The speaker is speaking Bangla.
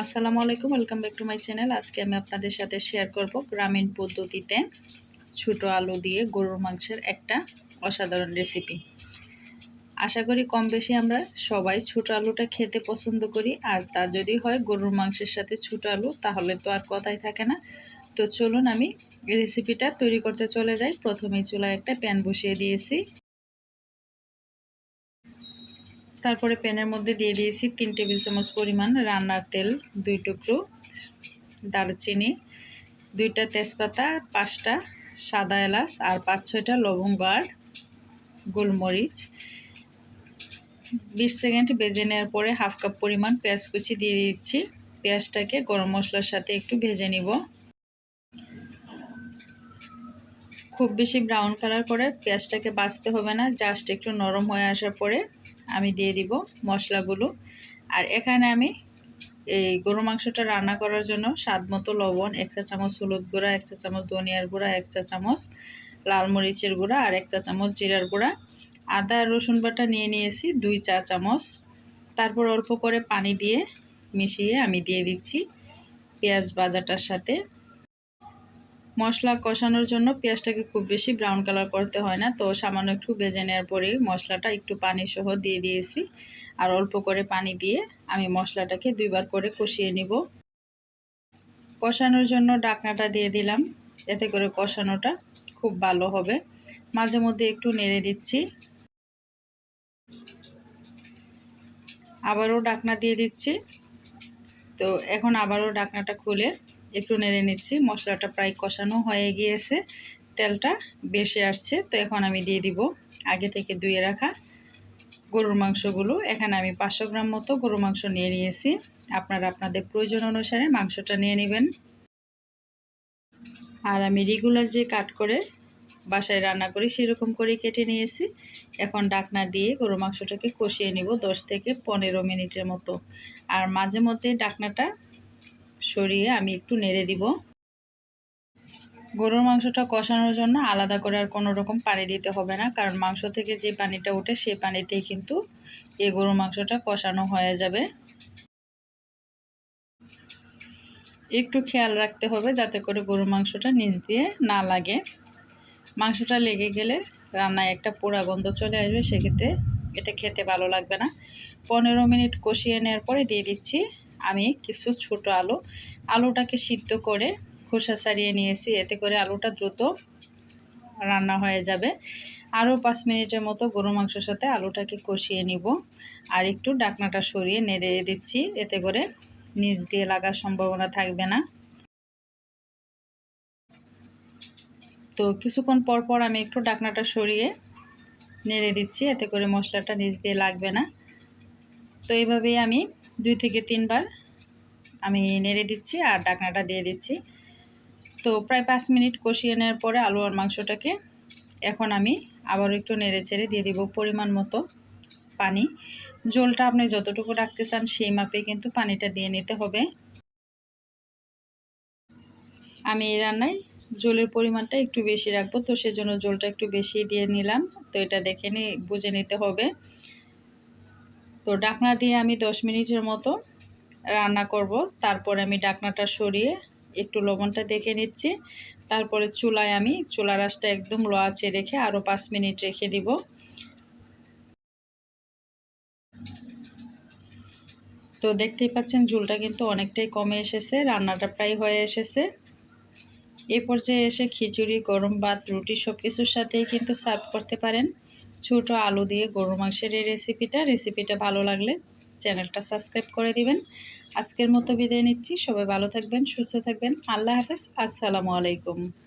আসসালামু আলাইকুম, welcome back to my channel. আজকে আমি আপনাদের সাথে শেয়ার করব গ্রামীণ পদ্ধতিতে ছোট আলু দিয়ে গরুর মাংসের একটা অসাধারণ রেসিপি আশা করি কম বেশি আমরা সবাই ছোট আলুটা খেতে পছন্দ করি, আর তা যদি হয় গরুর মাংসের সাথে ছোট আলু, তাহলে তো আর কথাই থাকে না। তো চলুন আমি রেসিপিটা তৈরি করতে চলে যাই। প্রথমেই চুলায় একটা প্যান বসিয়ে দিয়েছি। তারপরে প্যানের মধ্যে দিয়ে দিয়েছি তিন টেবিল চামচ পরিমাণ রান্নার তেল, দুই টুকরো দারচিনি, দুইটা তেজপাতা, পাঁচটা সাদা এলাচ আর পাঁচ ছয়টা লবঙ্গ আর গোলমরিচ। বিশ সেকেন্ড বেজে নেওয়ার পরে হাফ কাপ পরিমাণ পেঁয়াজ কুচি দিয়ে দিচ্ছি। পেঁয়াজটাকে গরম মশলার সাথে একটু ভেজে নিব। খুব বেশি ব্রাউন কালার করে পেঁয়াজটাকে বাছতে হবে না, জাস্ট একটু নরম হয়ে আসার পরে আমি দিয়ে দিব মশলাগুলো। আর এখানে আমি এই গরু মাংসটা রান্না করার জন্য স্বাদ মতো লবণ, এক চা চামচ হলুদ গুঁড়া, এক চা চামচ ধনিয়ার গুঁড়া, এক চা চামচ লাল মরিচের গুঁড়া আর এক চা চামচ জিরার গুঁড়া। আদা, রসুন বাটা নিয়ে নিয়েছি, দুই চা চামচ। তারপর অল্প করে পানি দিয়ে মিশিয়ে আমি দিয়ে দিচ্ছি পেঁয়াজ বাজাটার সাথে। মশলা কষানোর জন্য পেঁয়াজটাকে খুব বেশি ব্রাউন কালার করতে হয় না। তো সামান্য একটু বেজে নেওয়ার পরে মশলাটা একটু পানি সহ দিয়ে দিয়েছি। আর অল্প করে পানি দিয়ে আমি মশলাটাকে দুইবার করে কষিয়ে নিব। কষানোর জন্য ডাকনাটা দিয়ে দিলাম। এতে করে কষানোটা খুব ভালো হবে। মাঝে মধ্যে একটু নেড়ে দিচ্ছি। আবারও ডাকনা দিয়ে দিচ্ছি। তো এখন আবারও ডাকনাটা খুলে একটু নেড়ে নিচ্ছি। মশলাটা প্রায় কষানো হয়ে গিয়েছে। তেলটা বেশি আসছে, তো এখন আমি দিয়ে দিব আগে থেকে ধুয়ে রাখা গরুর মাংসগুলো। এখানে আমি পাঁচশো গ্রাম মতো গরুর মাংস নিয়ে নিয়েছি। আপনারা আপনাদের প্রয়োজন অনুসারে মাংসটা নিয়ে নেবেন। আর আমি রেগুলার যে কাট করে বাসায় রান্না করি, সেরকম করে কেটে নিয়েছি। এখন ডাকনা দিয়ে গরু মাংসটাকে কষিয়ে নিব দশ থেকে পনেরো মিনিটের মতো। আর মাঝে মধ্যে ডাকনাটা সরিয়ে আমি একটু নেড়ে দিব। গরুর মাংসটা কষানোর জন্য আলাদা করে আর কোনো রকম পানি দিতে হবে না, কারণ মাংস থেকে যে পানিটা ওঠে সে পানিতেই কিন্তু এই গরুর মাংসটা কষানো হয়ে যাবে। একটু খেয়াল রাখতে হবে যাতে করে গরুর মাংসটা নিচ দিয়ে না লাগে। মাংসটা লেগে গেলে রান্নায় একটা পোড়া গন্ধ চলে আসবে, সেক্ষেত্রে এটা খেতে ভালো লাগবে না। পনেরো মিনিট কষিয়ে নেওয়ার পরে দিয়ে দিচ্ছি আমি কিছু ছোট আলু। আলুটাকে সিদ্ধ করে খোসা ছাড়িয়ে নিয়েছি, এতে করে আলুটা দ্রুত রান্না হয়ে যাবে। আরও পাঁচ মিনিটের মতো গরু মাংসের সাথে আলুটাকে কষিয়ে নিব। আর একটু ডাকনাটা সরিয়ে নেড়ে দিচ্ছি, এতে করে নিচ দিয়ে লাগার সম্ভাবনা থাকবে না। তো কিছুক্ষণ পর পর আমি একটু ডাকনাটা সরিয়ে নেড়ে দিচ্ছি, এতে করে মশলাটা নিচ দিয়ে লাগবে না। তো এইভাবেই আমি দুই থেকে তিনবার আমি নেড়ে দিচ্ছি আর ডাকনাটা দিয়ে দিচ্ছি। তো প্রায় পাঁচ মিনিট কষিয়ে নেওয়ার পরে আলু আর মাংসটাকে এখন আমি আবারও একটু নেড়ে চেড়ে দিয়ে দিব পরিমাণ মতো পানি। জলটা আপনি যতটুকু রাখতে চান সেই মাপে কিন্তু পানিটা দিয়ে নিতে হবে। আমি এই রান্নায় জলের পরিমাণটা একটু বেশি রাখব, তো সেজন্য জলটা একটু বেশি দিয়ে নিলাম। তো এটা দেখে নি বুঝে নিতে হবে। তো ডাকনা দিয়ে আমি দশ মিনিটের মতো রান্না করব। তারপর আমি ডাকনাটা সরিয়ে একটু লবণটা দেখে নিচ্ছি। তারপরে চুলায় আমি চুলা রাসটা একদম লোয়াচে রেখে আরও পাঁচ মিনিট রেখে দিব। তো দেখতেই পাচ্ছেন ঝুলটা কিন্তু অনেকটাই কমে এসেছে, রান্নাটা প্রায় হয়ে এসেছে। এ পর্যায়ে এসে খিচুড়ি, গরম ভাত, রুটি সব কিছুর সাথেই কিন্তু সার্ভ করতে পারেন। ছোটো আলু দিয়ে গরুর মাংসের এই রেসিপিটা রেসিপিটা ভালো লাগলে চ্যানেলটা সাবস্ক্রাইব করে দিবেন। আজকের মতো বিদায় নিচ্ছি। সবাই ভালো থাকবেন, সুস্থ থাকবেন। আল্লাহ হাফেজ। আসসালামু আলাইকুম।